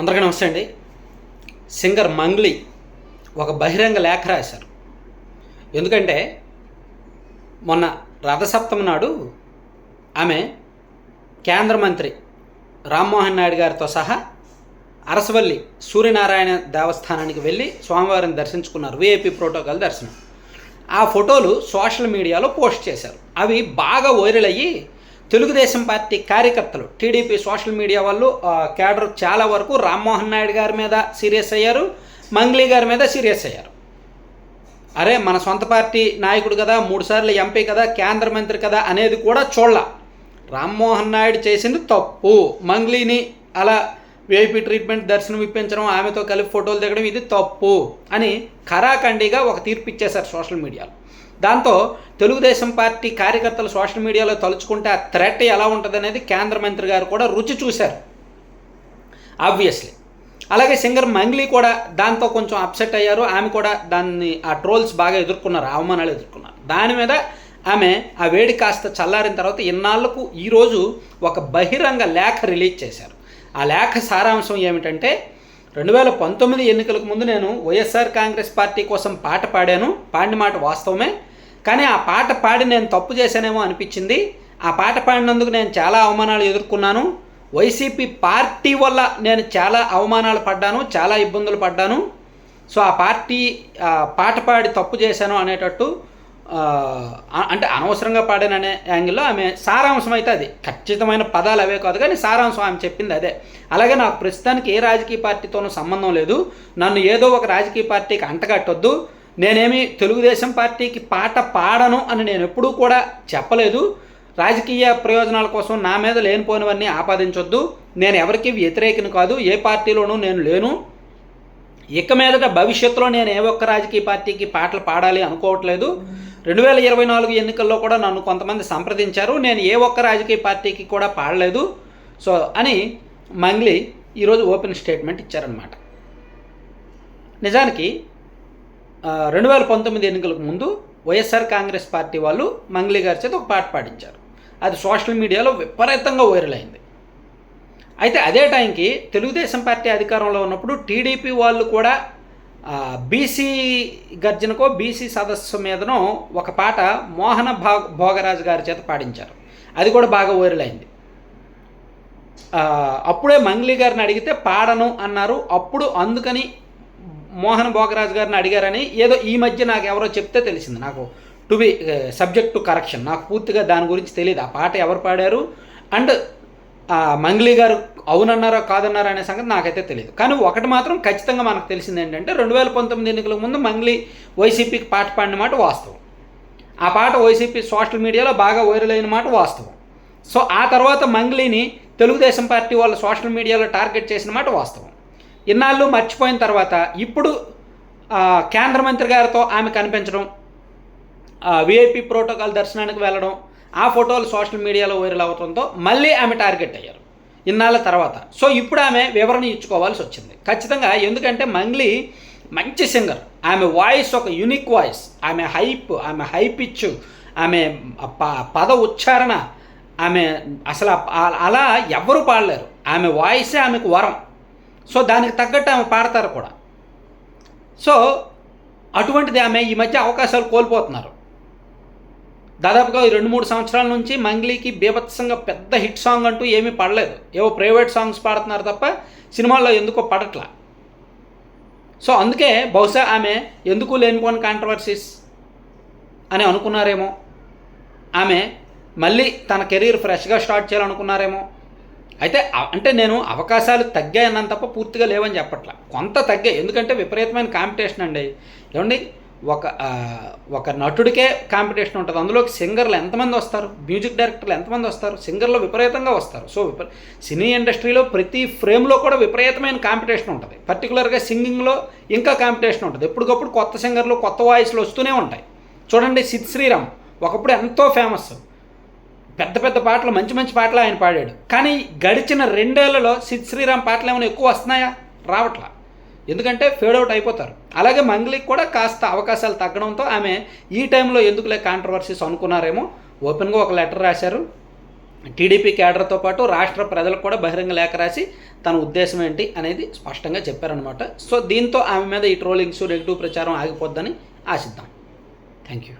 అందరికీ నమస్తే అండి. సింగర్ మంగ్లీ ఒక బహిరంగ లేఖ రాశారు. ఎందుకంటే మొన్న రథసప్తమి నాడు ఆమె కేంద్ర మంత్రి రామ్మోహన్ నాయుడు గారితో సహా అరసవల్లి సూర్యనారాయణ దేవస్థానానికి వెళ్ళి స్వామివారిని దర్శించుకున్నారు. విఐపి ప్రోటోకాల్ దర్శనం. ఆ ఫోటోలు సోషల్ మీడియాలో పోస్ట్ చేశారు. అవి బాగా వైరల్ అయ్యి తెలుగుదేశం పార్టీ కార్యకర్తలు టీడీపీ సోషల్ మీడియా వాళ్ళు కేడర్ క్యాడర్ చాలా వరకు రామ్మోహన్ నాయుడు గారి మీద సీరియస్ అయ్యారు మంగ్లీ గారి మీద సీరియస్ అయ్యారు. అరే మన సొంత పార్టీ నాయకుడు కదా మూడుసార్లు ఎంపీ కదా కేంద్ర మంత్రి కదా అనేది కూడా చూడాల. రామ్మోహన్ నాయుడు చేసింది తప్పు. మంగ్లీని అలా విఐపి ట్రీట్మెంట్ దర్శనం ఇప్పించడం ఆమెతో కలిపి ఫోటోలు దిగడం ఇది తప్పు అని ఖరాఖండిగా ఒక తీర్పు ఇచ్చేశారు సోషల్ మీడియాలో. దాంతో తెలుగుదేశం పార్టీ కార్యకర్తలు సోషల్ మీడియాలో తలుచుకుంటే ఆ థ్రెట్ ఎలా ఉంటుంది అనేది కేంద్ర మంత్రి గారు కూడా రుచి చూశారు. ఆబ్వియస్లీ అలాగే సింగర్ మంగ్లీ కూడా దాంతో కొంచెం అప్సెట్ అయ్యారు. ఆమె కూడా దాన్ని ఆ ట్రోల్స్ బాగా ఎదుర్కొన్నారు అవమానాలు ఎదుర్కొన్నారు. దాని మీద ఆమె ఆ వేడి కాస్త చల్లారిన తర్వాత ఇన్నాళ్ళకు ఈరోజు ఒక బహిరంగ లేఖ రిలీజ్ చేశారు. ఆ లేఖ సారాంశం ఏమిటంటే రెండు వేల పంతొమ్మిది ఎన్నికలకు ముందు నేను వైఎస్ఆర్ కాంగ్రెస్ పార్టీ కోసం పాట పాడాను. పాడిన మాట వాస్తవమే. కానీ ఆ పాట పాడి నేను తప్పు చేశానేమో అనిపించింది. ఆ పాట పాడినందుకు నేను చాలా అవమానాలు ఎదుర్కొన్నాను. వైసీపీ పార్టీ వల్ల నేను చాలా అవమానాలు పడ్డాను చాలా ఇబ్బందులు పడ్డాను. సో ఆ పార్టీ పాట పాడి తప్పు చేశాను అనేటట్టు అంటే అనవసరంగా పాడాననే యాంగిల్లో ఆమె సారాంశం అయితే అది. ఖచ్చితమైన పదాలు అవే కాదు కానీ సారాంశం ఆమె చెప్పింది అదే. అలాగే నాకు ప్రస్తుతానికి ఏ రాజకీయ పార్టీతోనూ సంబంధం లేదు. నన్ను ఏదో ఒక రాజకీయ పార్టీకి అంటగట్టొద్దు. నేనేమి తెలుగుదేశం పార్టీకి పాట పాడను అని నేను ఎప్పుడూ కూడా చెప్పలేదు. రాజకీయ ప్రయోజనాల కోసం నా మీద లేనిపోయినవన్నీ ఆపాదించొద్దు. నేను ఎవరికి వ్యతిరేకిని కాదు ఏ పార్టీలోనూ నేను లేను. ఇక మీదట భవిష్యత్తులో నేను ఏ ఒక్క రాజకీయ పార్టీకి పాటలు పాడాలి అనుకోవట్లేదు. రెండు వేల ఇరవై నాలుగు ఎన్నికల్లో కూడా నన్ను కొంతమంది సంప్రదించారు. నేను ఏ ఒక్క రాజకీయ పార్టీకి కూడా పాడలేదు. సో అని మంగ్లీ ఈరోజు ఓపెన్ స్టేట్మెంట్ ఇచ్చారనమాట నిజానికి రెండు వేల పంతొమ్మిది ఎన్నికలకు ముందు వైఎస్ఆర్ కాంగ్రెస్ పార్టీ వాళ్ళు మంగ్లీ గారి చేత ఒక పాట పాడించారు. అది సోషల్ మీడియాలో విపరీతంగా వైరల్ అయింది. అయితే అదే టైంకి తెలుగుదేశం పార్టీ అధికారంలో ఉన్నప్పుడు టీడీపీ వాళ్ళు కూడా బీసీ గర్జనకో బీసీ సదస్సు మీదనో ఒక పాట మోహన భాగ భోగరాజు గారి చేత పాడించారు. అది కూడా బాగా వైరల్ అయింది. అప్పుడే మంగ్లీ గారిని అడిగితే పాడను అన్నారు. అప్పుడు అందుకని మోహన్ భోగరాజు గారిని అడిగారని ఏదో ఈ మధ్య నాకు ఎవరో చెప్తే తెలిసింది. నాకు to be subject to correction నాకు పూర్తిగా దాని గురించి తెలియదు ఆ పాట ఎవరు పాడారు? అండ్ మంగ్లీ గారు అవునన్నారో కాదన్నారో అనే సంగతి నాకైతే తెలియదు కానీ ఒకటి మాత్రం ఖచ్చితంగా మనకు తెలిసింది ఏంటంటే రెండు వేల పంతొమ్మిది ఎన్నికల ముందు మంగ్లీ వైసీపీకి పాట పాడిన మాట వాస్తవం. ఆ పాట వైసీపీ సోషల్ మీడియాలో బాగా వైరల్ అయిన మాట వాస్తవం. సో ఆ తర్వాత మంగ్లీని తెలుగుదేశం పార్టీ వాళ్ళు సోషల్ మీడియాలో టార్గెట్ చేసిన మాట వాస్తవం. ఇన్నాళ్ళు మర్చిపోయిన తర్వాత ఇప్పుడు కేంద్ర మంత్రి గారితో ఆమె కనిపించడం విఐపి ప్రోటోకాల్ దర్శనానికి వెళ్ళడం ఆ ఫోటోలు సోషల్ మీడియాలో వైరల్ అవడంతో మళ్ళీ ఆమె టార్గెట్ అయ్యారు ఇన్నాళ్ళ తర్వాత. సో ఇప్పుడు ఆమె వివరణ ఇచ్చుకోవాల్సి వచ్చింది. ఖచ్చితంగా ఎందుకంటే మంగ్లీ మంచి సింగర్. ఆమె వాయిస్ ఒక యునిక్ వాయిస్. ఆమె హైప్ ఆమె హై పిచ్ ఆమె ప- పద ఉచ్చారణ ఆమె అసలు అలా ఎవ్వరూ పాడలేరు. ఆమె వాయిసే ఆమెకు వరం. సో దానికి తగ్గట్టు ఆమె పాడతారు కూడా. సో అటువంటిది ఆమె ఈ మధ్య అవకాశాలు కోల్పోతున్నారు. దాదాపుగా ఈ రెండు మూడు సంవత్సరాల నుంచి మంగ్లీకి బీభత్సంగా పెద్ద హిట్ సాంగ్ అంటూ ఏమీ పడలేదు. ఏవో ప్రైవేట్ సాంగ్స్ పాడుతున్నారు తప్ప సినిమాల్లో ఎందుకో పడట్లా. సో అందుకే బహుశా ఆమె ఎందుకు లేనిపోని కాంట్రవర్సీస్ అని అనుకున్నారేమో. ఆమె మళ్ళీ తన కెరీర్ ఫ్రెష్గా స్టార్ట్ చేయాలనుకున్నారేమో. అయితే అంటే నేను అవకాశాలు తగ్గాయన్నాను తప్ప పూర్తిగా లేవని చెప్పట్లా. కొంత తగ్గాయి. ఎందుకంటే విపరీతమైన కాంపిటీషన్ అండి. ఏమండి? ఒక ఒక నటుడికే కాంపిటీషన్ ఉంటుంది. అందులోకి సింగర్లు ఎంతమంది వస్తారు? మ్యూజిక్ డైరెక్టర్లు ఎంతమంది వస్తారు? సింగర్లు విపరీతంగా వస్తారు. సో విప సినీ ఇండస్ట్రీలో ప్రతి ఫ్రేమ్లో కూడా విపరీతమైన కాంపిటీషన్ ఉంటుంది. పర్టికులర్గా సింగింగ్లో ఇంకా కాంపిటీషన్ ఉంటుంది. ఎప్పటికప్పుడు కొత్త సింగర్లు కొత్త వాయిస్లు వస్తూనే ఉంటాయి. చూడండి సిద్ శ్రీరామ్. ఒకప్పుడు ఎంతో ఫేమస్. పెద్ద పెద్ద పాటలు మంచి మంచి పాటలు ఆయన పాడాడు. కానీ గడిచిన రెండేళ్ళలో సిద్ శ్రీరామ్ పాటలు ఏమైనా ఎక్కువ వస్తున్నాయా? రావట్లా. ఎందుకంటే ఫేడ్ అవుట్ అయిపోతారు. అలాగే మంగ్లీకి కూడా కాస్త అవకాశాలు తగ్గడంతో ఆమె ఈ టైంలో ఎందుకులే కాంట్రవర్సీస్ అనుకున్నారేమో? ఓపెన్గా ఒక లెటర్ రాశారు. టీడీపీ కేడర్తో పాటు రాష్ట్ర ప్రజలకు కూడా బహిరంగ లేఖ రాసి తన ఉద్దేశం ఏంటి అనేది స్పష్టంగా చెప్పారనమాట సో దీంతో ఆమె మీద ఈ ట్రోలింగ్స్ నెగిటివ్ ప్రచారం ఆగిపోద్దని ఆశిద్దాం. Thank you